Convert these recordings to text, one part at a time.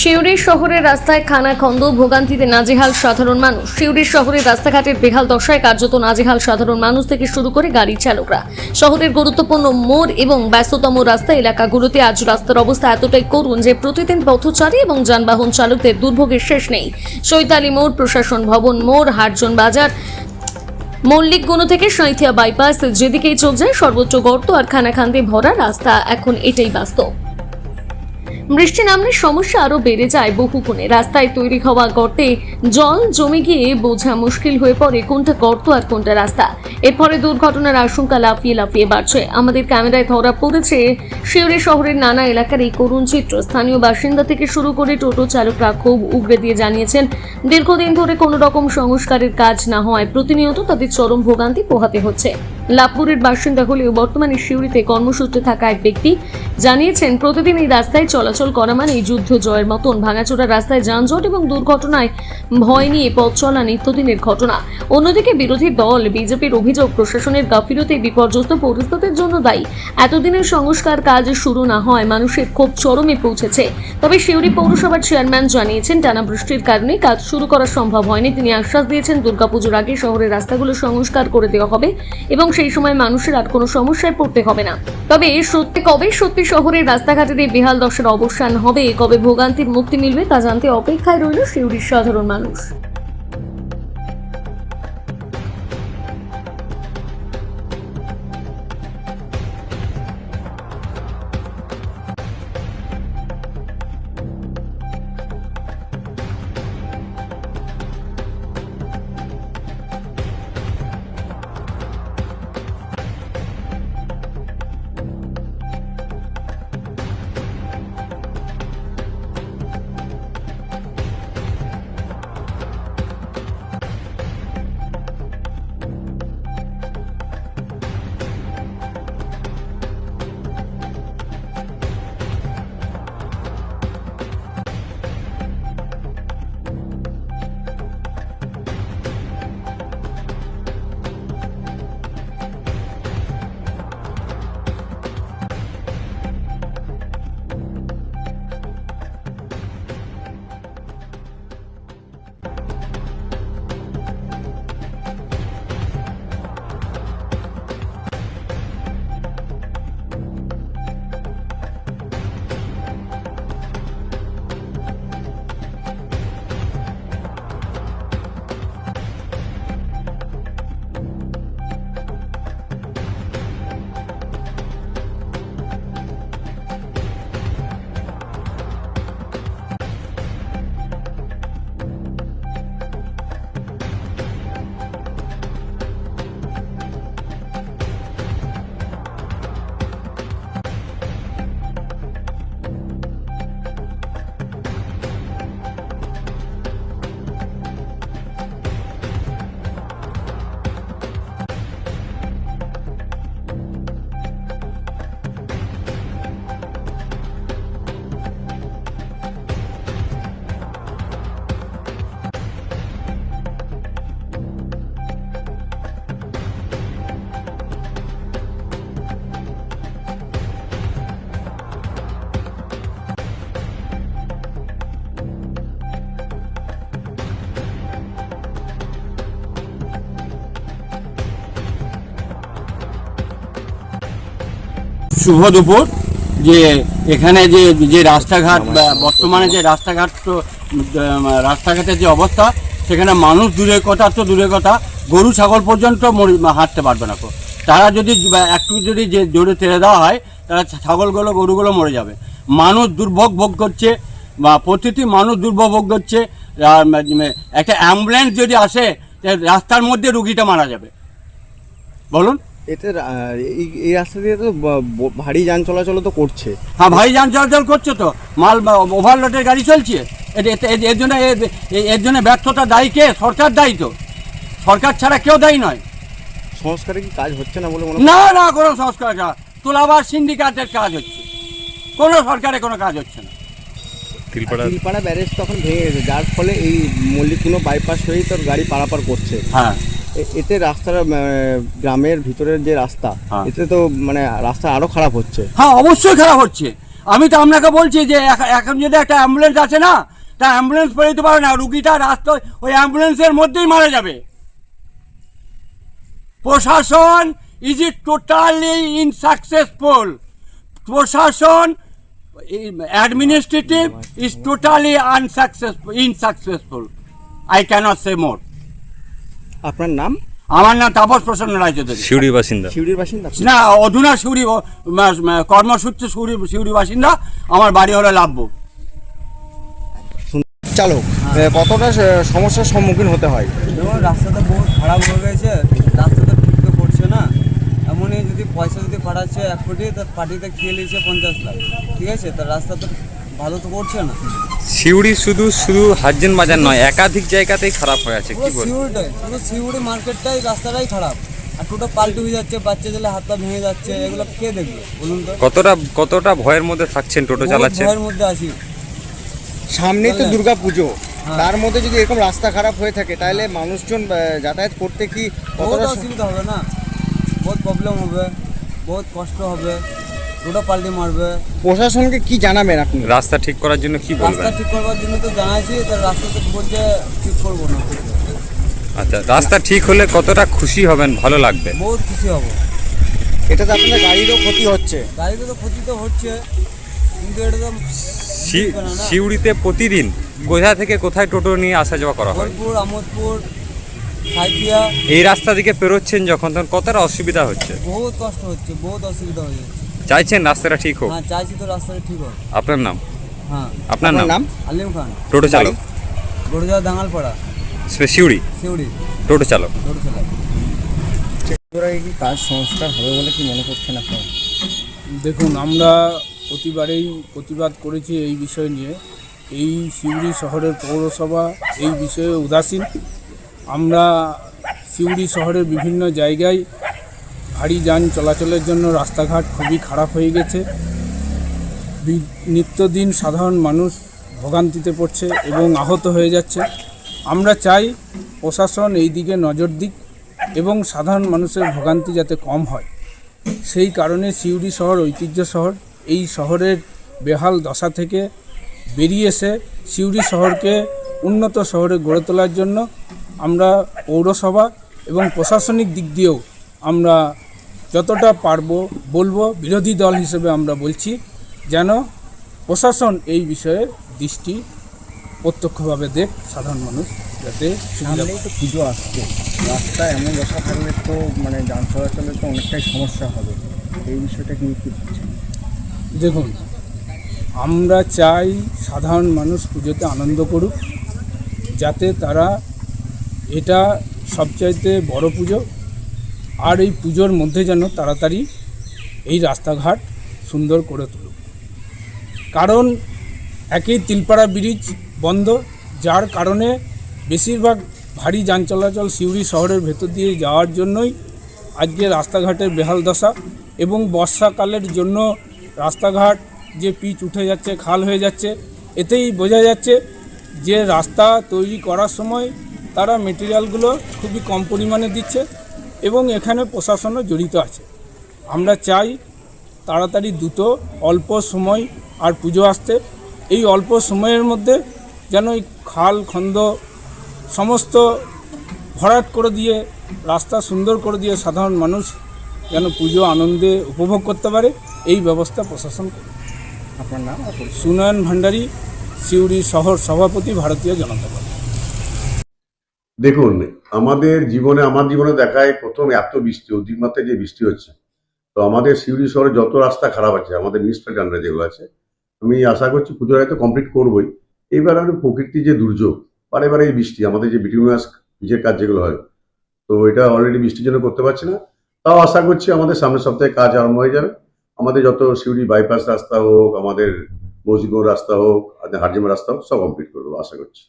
শিউরি শহরের রাস্তায় খানাখন্দ, ভোগান্তিতে নাজেহাল সাধারণ মানুষ। শিউরি শহরের রাস্তাঘাটের বেহাল দশায় কার্যত নাজেহাল সাধারণ মানুষ থেকে শুরু করে গাড়ি চালকরা। শহরের গুরুত্বপূর্ণ মোড় এবং ব্যস্ততম রাস্তা এলাকাগুলোতে আজ রাস্তার অবস্থা এতটাই করুন যে প্রতিদিন পথচারী এবং যানবাহন চালকদের দুর্ভোগের শেষ নেই। চৈতালি মোড়, প্রশাসন ভবন মোড়, হাটজন বাজার, মল্লিকগুনো থেকে সাঁইথিয়া বাইপাস, যেদিকেই চোখ যায় সর্বোচ্চ গর্ত আর খানাখান্দে ভরা রাস্তা। এখন এটাই বাস্তব। বৃষ্টি নামলে সমস্যা আরও বেড়ে যায় বহু কোণে। রাস্তায় তৈরি হওয়া গর্তে জল জমে গিয়ে বোঝা মুশকিল হয়ে পড়ে কোনটা গর্ত আর কোনটা রাস্তা। এর ফলে দুর্ঘটনার আশঙ্কা লাফিয়ে লাফিয়ে বাড়ছে। আমাদের ক্যামেরায় ধরা পড়েছে, শিউরি শহরের নানা এলাকার এই করুণ চিত্র। স্থানীয় বাসিন্দা থেকে শুরু করে টোটো চালকরা খুব উগড়ে দিয়ে জানিয়েছেন, দীর্ঘদিন ধরে কোনো রকম সংস্কারের কাজ না হওয়ায় প্রতিনিয়ত তাদের চরম ভোগান্তি পোহাতে হচ্ছে। লাভপুরের বাসিন্দা হলেও বর্তমানে সিউড়িতে কর্মসূত্রে থাকা এক ব্যক্তি জানিয়েছেন, প্রতিদিন এই রাস্তায় চলাচল করা মানে যুদ্ধ জয়ের মতন। ভাঙাচোরা রাস্তায় যানজট এবং দুর্ঘটনায় ভয় নিয়ে পথ চলা নিত্যদিনের ঘটনা। অন্যদিকে বিরোধী দল, বিজেপির অভিযোগ, প্রশাসনের গাফিলতে, বিপর্যস্ত পরিস্থিতির জন্য দায়ী। এতদিনের সংস্কার কাজ শুরু না হয়, মানুষের ক্ষোভ চরমে পৌঁছেছে। তবে সিউড়ি পৌরসভার চেয়ারম্যান জানিয়েছেন টানা বৃষ্টির কারণে কাজ শুরু করা সম্ভব হয়নি। তিনি আশ্বাস দিয়েছেন, দুর্গাপুজোর আগে শহরের রাস্তাগুলো সংস্কার করে দেওয়া হবে এবং সেই সময় মানুষের আর কোনো সমস্যায় পড়তে হবে না। তবে সত্যি কবে সত্যি শহরের রাস্তাঘাটের এই বেহাল দশের অবসান হবে, কবে ভোগান্তির মুক্তি মিলবে তা জানতে অপেক্ষায় রইল শিউরির সাধারণ মানুষ। শুভ দুপুর। যে এখানে যে যে রাস্তাঘাট বর্তমানে যে রাস্তাঘাট তো রাস্তাঘাটের যে অবস্থা সেখানে মানুষ দূরের কথা তো দূরের কথা গরু ছাগল পর্যন্ত হাঁটতে পারবে না। তারা যদি একটু যদি যে জোরে ছেড়ে দেওয়া হয় তারা ছাগলগুলো গরুগুলো মরে যাবে। মানুষ দুর্ভোগ ভোগ করছে বা প্রতিটি মানুষ দুর্ভোগ ভোগ করছে একটা অ্যাম্বুলেন্স যদি আসে রাস্তার মধ্যে রুগীটা মারা যাবে। বলুন। এতে এই রাস্তা দিয়ে তো ভারী যান চলাচল তো করছে। হ্যাঁ ভাই যান চলাচল করছে তো। মাল ওভারলোডের গাড়ি চলছে। এর জন্য এর জন্য ব্যর্থতা দায়ী কে? সরকার দায়ী তো। সরকার ছাড়া কেউ দায়ী নয়। সংস্কারে কি কাজ হচ্ছে না বলে মনে না না কোনো সংস্কার কাজ তোলাবার সিন্ডিকেটের কাজ হচ্ছে। কোনো সরকারে কোনো কাজ হচ্ছে না। তিলপাড়া তিলপাড়া ব্যারেজ তখন ভেঙে গেছে। যার ফলে এই মল্লিকগুলো বাইপাস হয়েই তোর গাড়ি পারাপার করছে। হ্যাঁ। এতে রাস্তার গ্রামের ভিতরের যে রাস্তা হ্যাঁ। এতে তো মানে রাস্তা আরও খারাপ হচ্ছে। হ্যাঁ অবশ্যই খারাপ হচ্ছে। আমি তো আপনাকে বলছি যে এখন যদি একটা অ্যাম্বুলেন্স আছে না তা অ্যাম্বুলেন্স পেয়ে দিতে পারে না রুগীটা রাস্তায় ওই অ্যাম্বুলেন্সের মধ্যেই মারা যাবে। প্রশাসন ইজ ইট টোটালি ইনসাকসেসফুল প্রশাসন administrative is totally unsuccessful unsuccessful I can't say more আপনার নাম? আমার নাম তাপস প্রসন্ন রায়চৌধুরী শিউড়ি বাসিন্দা। শিউড়ির বাসিন্দা? না অধুনা মা- কর্মসূত্রে শিউরি শিউরি বাসিন্দা। আমার বাড়ি হলো লাভবো। চালক এ, কতটা সমস্যার সম্মুখীন হতে হয়? দেখুন রাস্তাটা বহুত খারাপ হয়ে গেছে। রাস্তাটা ঠিক তো করছে না। এমনই যদি পয়সা যদি পাঠাচ্ছে এক কোটি তার পার্টিতে খেয়ে নিয়েছে পঞ্চাশ লাখ। ঠিক আছে? তার রাস্তা তো ভালো তো করছে না। শিউড়ি শুধু শুধু হাজেন বাজার নয় একাধিক জায়গাতেই খারাপ হয়ে আছে কি বল সিউড়িটাই পুরো সিউড়ি মার্কেটটাই রাস্তাটাই খারাপ। আর টোটো পাল্টে হয়ে যাচ্ছে বাচ্চা দিলে হাত পা ভেঙে যাচ্ছে এগুলো কে দেখবে বলুন তো? কতটা কতটা ভয়ের মধ্যে থাকছেন টোটো চালাচ্ছেন? ভয়ের মধ্যে আছি। সামনেই তো দুর্গা পুজো। হ্যাঁ। তার মধ্যে যদি এরকম রাস্তা খারাপ হয়ে থাকে তাহলে মানুষজন যাতায়াত করতে কি কতটা অসুবিধা হবে না? বহুত প্রবলেম হবে বহুত কষ্ট হবে। টোটো পাল্টে মারবে। প্রশাসনকে কি জানাবেন আপনি? রাস্তা ঠিক করার জন্য কি রাস্তা বলবেন ঠিক করবার জন্য তো জানাইছি তার রাস্তা তো বলছে ঠিক করব না। আচ্ছা রাস্তা ঠিক হলে কতটা খুশি হবেন ভালো লাগবে? বহুত খুশি হব। এটাতে আপনাদের গাড়িরও ক্ষতি হচ্ছে। গাড়িতে তো ক্ষতি তো হচ্ছে কিন্তু এটা তো শি- না না। শিউড়িতে প্রতিদিন কোথা থেকে কোথায় টোটো নিয়ে আসা যাওয়া করা হয়? বোলপুর আমোদপুর সাইকিয়া এই রাস্তা দিকে পেরোচ্ছেন যখন তখন কতটা অসুবিধা হচ্ছে? বহুত কষ্ট হচ্ছে বহুত অসুবিধা হয়ে যাচ্ছে। চাইছেন রাস্তাটা ঠিক হোক? হ্যাঁ চাইছি তো রাস্তাটা ঠিক হোক। আপনার নাম? হ্যাঁ। আপনার নাম? নাম? আলিম খান। টোটো চালক। গড়িয়া দাঙ্গালপাড়া শিউড়ি শিউড়ি টোটো চালক। টোটো চালাক। কি কাজ সংস্কার হবে বলে কি মনে করছেন আপনারা? দেখুন আমরা প্রতিবারেই প্রতিবাদ করেছি এই বিষয় নিয়ে। এই সিউড়ি শহরের পৌরসভা এই বিষয়ে উদাসীন। আমরা সিউড়ি শহরের বিভিন্ন জায়গায় ভারী যান চলাচলের জন্য রাস্তাঘাট খুবই খারাপ হয়ে গেছে। নিত্যদিন সাধারণ মানুষ ভোগান্তিতে পড়ছে এবং আহত হয়ে যাচ্ছে। আমরা চাই প্রশাসন এই দিকে নজর দিক এবং সাধারণ মানুষের ভোগান্তি যাতে কম হয়। সেই কারণে সিউড়ি শহর ঐতিহ্য শহর, এই শহরের বেহাল দশা থেকে বেরিয়ে এসে সিউড়ি শহরকে উন্নত শহরে গড়ে তোলার জন্য আমরা পৌরসভা এবং প্রশাসনিক দিক দিয়েও আমরা যতটা পারব বলব বিরোধী দল হিসেবে আমরা বলছি যেন প্রশাসন এই বিষয়ে দৃষ্টি প্রত্যক্ষভাবে দেখ সাধারণ মানুষ যাতে সামনেই তো পুজো আসছে। রাস্তা এমন দশা থাকলে তো মানে যান চলাচলের তো অনেকটাই সমস্যা হবে। এই বিষয়টা নিয়ে কি দেখুন আমরা চাই সাধারণ মানুষ পুজোতে আনন্দ করুক যাতে তারা এটা সবচাইতে বড় পুজো আর এই পুজোর মধ্যে যেন তাড়াতাড়ি এই রাস্তাঘাট সুন্দর করে তুলুক। কারণ একই তিলপাড়া ব্রিজ বন্ধ, যার কারণে বেশিরভাগ ভারী যান চলাচল সিউড়ি শহরের ভেতর দিয়ে যাওয়ার জন্যই আজকে রাস্তাঘাটের বেহাল দশা এবং বর্ষাকালের জন্য রাস্তাঘাট যে পিচ উঠে যাচ্ছে, খাল হয়ে যাচ্ছে, এতেই বোঝা যাচ্ছে যে রাস্তা তৈরি করার সময় তারা মেটেরিয়ালগুলো খুবই কম পরিমাণে দিচ্ছে। এবং এখানে প্রশাসনও জড়িত আছে। আমরা চাই তাড়াতাড়ি দ্রুত অল্প সময় আর পুজো আসতে। এই অল্প সময়ের মধ্যে যেন এই খাল খন্দ সমস্ত ভরাট করে দিয়ে রাস্তা সুন্দর করে দিয়ে সাধারণ মানুষ যেন পুজো আনন্দে উপভোগ করতে পারে এই ব্যবস্থা প্রশাসন করে আপনার নাম? সুনয়ন ভান্ডারী সিউড়ি শহর সভাপতি ভারতীয় জনতা দল দেখুন, আমাদের জীবনে, আমার জীবনে দেখায় প্রথম এত বৃষ্টি অধিক মাত্রায় যে বৃষ্টি হচ্ছে। তো আমাদের সিউড়ি শহরে যত রাস্তা খারাপ আছে, আমাদের মিউনিসিপ্যালিটি আন্ডারে যেগুলো আছে, আমি আশা করছি পুজোর হয়তো কমপ্লিট করবোই। এইবার আমি প্রকৃতির যে দুর্যোগ, বারে বারে এই বৃষ্টি, আমাদের যে বিটিউনাস নিজের কাজ যেগুলো হয়, তো এটা অলরেডি বৃষ্টির জন্য করতে পারছি না। তাও আশা করছি আমাদের সামনের সপ্তাহে কাজ আরম্ভ হয়ে যাবে। আমাদের যত সিউড়ি বাইপাস রাস্তা হোক, আমাদের মসজিদগঞ্জ রাস্তা হোক হারজিমা রাস্তা হোক, সব কমপ্লিট করব, আশা করছি।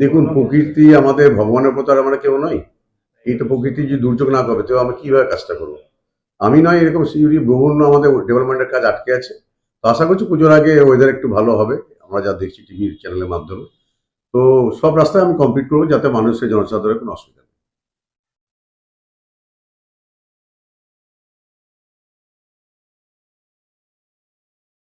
দেখুন প্রকৃতি আমাদের ভগবানের প্রতি আমরা কেউ নই। এই তো প্রকৃতি যদি দুর্যোগ না করবে তো আমি কীভাবে কাজটা করব? আমি নয় এরকম যদি বিভিন্ন আমাদের ডেভেলপমেন্টের কাজ আটকে আছে। তো আশা করছি পুজোর আগে ওয়েদার একটু ভালো হবে। আমরা যা দেখছি টিভি চ্যানেলের মাধ্যমে। তো সব রাস্তায় আমি কমপ্লিট করব যাতে মানুষের জনসাধারণের কোনো অসুবিধা।